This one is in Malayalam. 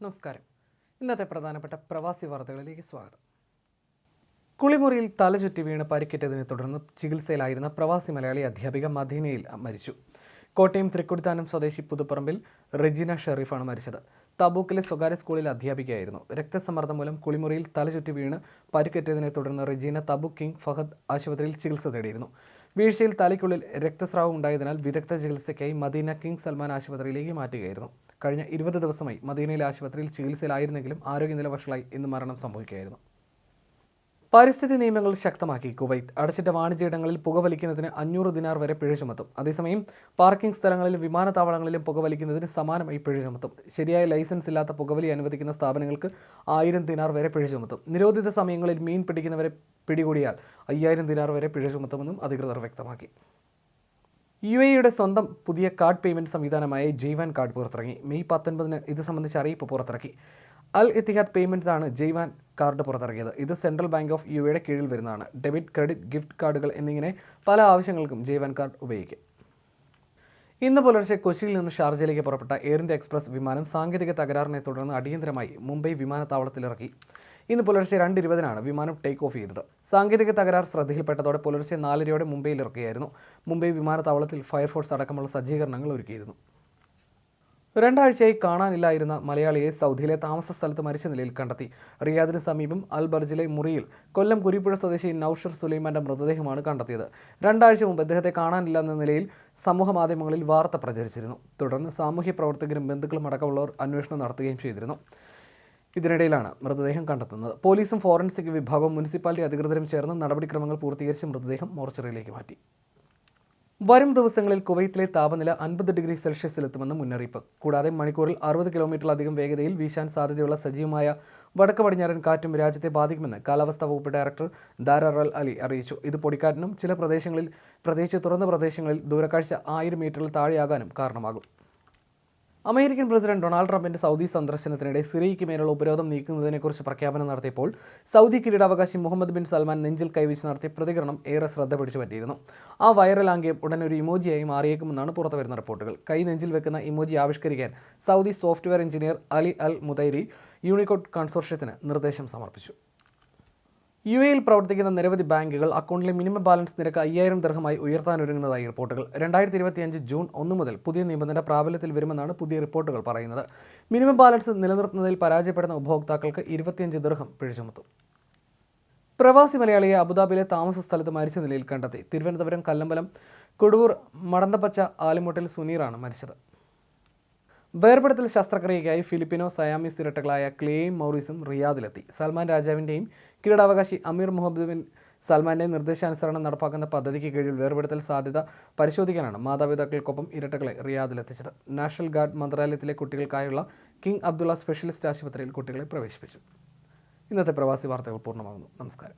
നമസ്കാരം. ഇന്നത്തെ പ്രധാനപ്പെട്ട പ്രവാസി വാർത്തകളിലേക്ക് സ്വാഗതം. കുളിമുറിയിൽ തലചുറ്റി വീണ് പരിക്കേറ്റതിനെ തുടർന്ന് ചികിത്സയിലായിരുന്ന പ്രവാസി മലയാളി അധ്യാപിക മദീനയിൽ മരിച്ചു. കോട്ടയം തൃക്കുടിത്താനം സ്വദേശി പുതുപ്പറമ്പിൽ റെജിന ഷെറീഫാണ് മരിച്ചത്. തബൂക്കിലെ സ്വകാര്യ സ്കൂളിൽ അധ്യാപികയായിരുന്നു. രക്തസമ്മർദ്ദം മൂലം കുളിമുറിയിൽ തലചുറ്റി വീണ് പരിക്കേറ്റതിനെ തുടർന്ന് റെജീന തബു കിങ് ഫഹദ് ആശുപത്രിയിൽ ചികിത്സ തേടിയിരുന്നു. വീഴ്ചയിൽ തലയ്ക്കുള്ളിൽ രക്തസ്രാവം ഉണ്ടായതിനാൽ വിദഗ്ധ ചികിത്സയ്ക്കായി മദീന കിങ് സൽമാൻ ആശുപത്രിയിലേക്ക് മാറ്റുകയായിരുന്നു. കഴിഞ്ഞ ഇരുപത് ദിവസമായി മദീനയിലെ ആശുപത്രിയിൽ ചികിത്സയിലായിരുന്നെങ്കിലും ആരോഗ്യനില വഷളായി ഇന്ന് മരണം സംഭവിക്കുകയായിരുന്നു. പരിസ്ഥിതി നിയമങ്ങൾ ശക്തമാക്കി കുവൈത്ത്. അടച്ചിട്ട വാണിജ്യയിടങ്ങളിൽ പുകവലിക്കുന്നതിന് അഞ്ഞൂറ് ദിനാർ വരെ പിഴ ചുമത്തും. അതേസമയം പാർക്കിംഗ് സ്ഥലങ്ങളിലും വിമാനത്താവളങ്ങളിലും പുകവലിക്കുന്നതിന് സമാനമായി പിഴ ചുമത്തും. ശരിയായ ലൈസൻസ് ഇല്ലാത്ത പുകവലി അനുവദിക്കുന്ന സ്ഥാപനങ്ങൾക്ക് ആയിരം ദിനാർ വരെ പിഴ ചുമത്തും. നിരോധിത സമയങ്ങളിൽ മീൻ പിടിക്കുന്നവരെ പിടികൂടിയാൽ അയ്യായിരം ദിനാർ വരെ പിഴ ചുമത്തുമെന്നും അധികൃതർ വ്യക്തമാക്കി. യു എയുടെ സ്വന്തം പുതിയ കാർഡ് പേയ്മെന്റ് സംവിധാനമായ ജെയ്വാൻ കാർഡ് പുറത്തിറങ്ങി. മെയ് പത്തൊൻപതിന് ഇത് സംബന്ധിച്ച് അറിയിപ്പ് പുറത്തിറക്കി. അൽ ഇത്തിഹാദ് പേയ്മെന്റ്സ് ആണ് ജെയ്വാൻ കാർഡ് പുറത്തിറക്കിയത്. ഇത് സെൻട്രൽ ബാങ്ക് ഓഫ് യു എയുടെ കീഴിൽ വരുന്നതാണ്. ഡെബിറ്റ് ക്രെഡിറ്റ് ഗിഫ്റ്റ് കാർഡുകൾ എന്നിങ്ങനെ പല ആവശ്യങ്ങൾക്കും ജെയ്വാൻ കാർഡ് ഉപയോഗിക്കും. ഇന്ന് പുലർച്ചെ കൊച്ചിയിൽ നിന്ന് ഷാർജയിലേക്ക് പുറപ്പെട്ട എയർ ഇന്ത്യ എക്സ്പ്രസ് വിമാനം സാങ്കേതിക തകരാറിനെ തുടർന്ന് അടിയന്തരമായി മുംബൈ വിമാനത്താവളത്തിലിറക്കി. ഇന്ന് പുലർച്ചെ രണ്ട് ഇരുപതിനാണ് വിമാനം ടേക്ക് ഓഫ് ചെയ്തത്. സാങ്കേതിക തകരാർ ശ്രദ്ധയിൽപ്പെട്ടതോടെ പുലർച്ചെ നാലരയോടെ മുംബൈയിൽ ഇറക്കുകയായിരുന്നു മുംബൈ വിമാനത്താവളത്തിൽ ഫയർഫോഴ്സ് അടക്കമുള്ള സജ്ജീകരണങ്ങൾ ഒരുക്കിയിരുന്നു. രണ്ടാഴ്ചയായി കാണാനില്ലായിരുന്ന മലയാളിയെ സൗദിയിലെ താമസ സ്ഥലത്ത് മരിച്ച നിലയിൽ കണ്ടെത്തി. റിയാദിന് സമീപം അൽ ബർജിലെ മുറിയിൽ കൊല്ലം കുരിപ്പുഴ സ്വദേശി നൌഷർ സുലൈമാന്റെ മൃതദേഹമാണ് കണ്ടെത്തിയത്. രണ്ടാഴ്ച മുമ്പ് അദ്ദേഹത്തെ കാണാനില്ലെന്ന നിലയിൽ സമൂഹ മാധ്യമങ്ങളിൽ വാർത്ത പ്രചരിച്ചിരുന്നു. തുടർന്ന് സാമൂഹ്യ പ്രവർത്തകരും ബന്ധുക്കളും അടക്കമുള്ളവർ അന്വേഷണം നടത്തുകയും ചെയ്തിരുന്നു. ഇതിനിടയിലാണ് മൃതദേഹം കണ്ടെത്തുന്നത്. പോലീസും ഫോറൻസിക് വിഭാഗവും മുനിസിപ്പാലിറ്റി അധികൃതരും ചേർന്ന് നടപടിക്രമങ്ങൾ പൂർത്തീകരിച്ച് മൃതദേഹം മോർച്ചറിയിലേക്ക് മാറ്റി. വരും ദിവസങ്ങളിൽ കുവൈത്തിലെ താപനില അൻപത് ഡിഗ്രി സെൽഷ്യസിലെത്തുമെന്ന് മുന്നറിയിപ്പ്. കൂടാതെ മണിക്കൂറിൽ അറുപത് കിലോമീറ്ററിലധികം വേഗതയിൽ വീശാൻ സാധ്യതയുള്ള സജീവമായ വടക്ക് പടിഞ്ഞാറൻ കാറ്റും രാജ്യത്തെ ബാധിക്കുമെന്ന് കാലാവസ്ഥാ വകുപ്പ് ഡയറക്ടർ ദാരറൽ അലി അറിയിച്ചു. ഇത് പൊടിക്കാറ്റിനും ചില പ്രദേശങ്ങളിൽ പ്രത്യേകിച്ച് തുറന്ന പ്രദേശങ്ങളിൽ ദൂരക്കാഴ്ച ആയിരം മീറ്ററിൽ താഴെയാകാനും കാരണമാകും. അമേരിക്കൻ പ്രസിഡന്റ് ഡൊണാൾഡ് ട്രംപിന്റെ സൗദി സന്ദർശനത്തിനിടെ സിറിയയ്ക്ക് മേലുള്ള ഉപരോധം നീക്കുന്നതിനെക്കുറിച്ച് പ്രഖ്യാപനം നടത്തിയപ്പോൾ സൗദി കിരീടാവകാശി മുഹമ്മദ് ബിൻ സൽമാൻ നെഞ്ചിൽ കൈവച്ച് നടത്തിയ പ്രതികരണം ഏറെ ശ്രദ്ധ പിടിച്ചു പറ്റിയിരുന്നു. ആ വൈറൽ ആംഗ്യം ഉടൻ ഒരു ഇമോജിയായി മാറിയേക്കുമെന്നാണ് പുറത്തുവരുന്ന റിപ്പോർട്ടുകൾ. കൈ നെഞ്ചിൽ വെക്കുന്ന emoji ആവിഷ്കരിക്കാൻ Saudi software engineer Ali Al Mutairi unicode കൺസോർഷ്യത്തിന് നിർദ്ദേശം സമർപ്പിച്ചു. യു എയിൽ പ്രവർത്തിക്കുന്ന നിരവധി ബാങ്കുകൾ അക്കൗണ്ടിലെ മിനിമം ബാലൻസ് നിരക്ക് അയ്യായിരം ദർഹമായി ഉയർത്താനൊരുങ്ങുന്നതായി റിപ്പോർട്ടുകൾ. രണ്ടായിരത്തി ഇരുപത്തിയഞ്ച് ജൂൺ ഒന്ന് മുതൽ പുതിയ നിബന്ധന പ്രാബല്യത്തിൽ വരുമെന്നാണ് പുതിയ റിപ്പോർട്ടുകൾ പറയുന്നത്. മിനിമം ബാലൻസ് നിലനിർത്തുന്നതിൽ പരാജയപ്പെടുന്ന ഉപഭോക്താക്കൾക്ക് ഇരുപത്തിയഞ്ച് ദർഹം പിഴ ചുമത്തും പ്രവാസി മലയാളിയെ അബുദാബിയിലെ താമസ സ്ഥലത്ത് മരിച്ച നിലയിൽ കണ്ടെത്തി. തിരുവനന്തപുരം കല്ലമ്പലം കൊടുവൂർ മടന്തപ്പച്ച ആലിമുട്ടിൽ സുനീറാണ് മരിച്ചത്. വേർപെടുത്തൽ ശസ്ത്രക്രിയയ്ക്കായി ഫിലിപ്പിനോ സയാമീസ് ഇരട്ടകളായ ക്ലേയും മൗറീസും റിയാദിലെത്തി. സൽമാൻ രാജാവിന്റെയും കിരീടാവകാശി അമീർ മുഹമ്മദ് ബിൻ സൽമാന്റെ നിർദ്ദേശാനുസരണം നടപ്പാക്കുന്ന പദ്ധതിക്ക് കീഴിൽ വേർപെടുത്തൽ സാധ്യത പരിശോധിക്കാനാണ് മാതാപിതാക്കൾക്കൊപ്പം ഇരട്ടകളെ റിയാദിലെത്തിച്ചത്. നാഷണൽ ഗാർഡ് മന്ത്രാലയത്തിലെ കുട്ടികൾക്കായുള്ള കിങ് അബ്ദുള്ള സ്പെഷ്യലിസ്റ്റ് ആശുപത്രിയിൽ കുട്ടികളെ പ്രവേശിപ്പിച്ചു. ഇന്നത്തെ പ്രവാസി വാർത്തകൾ പൂർണമാകുന്നു. നമസ്കാരം.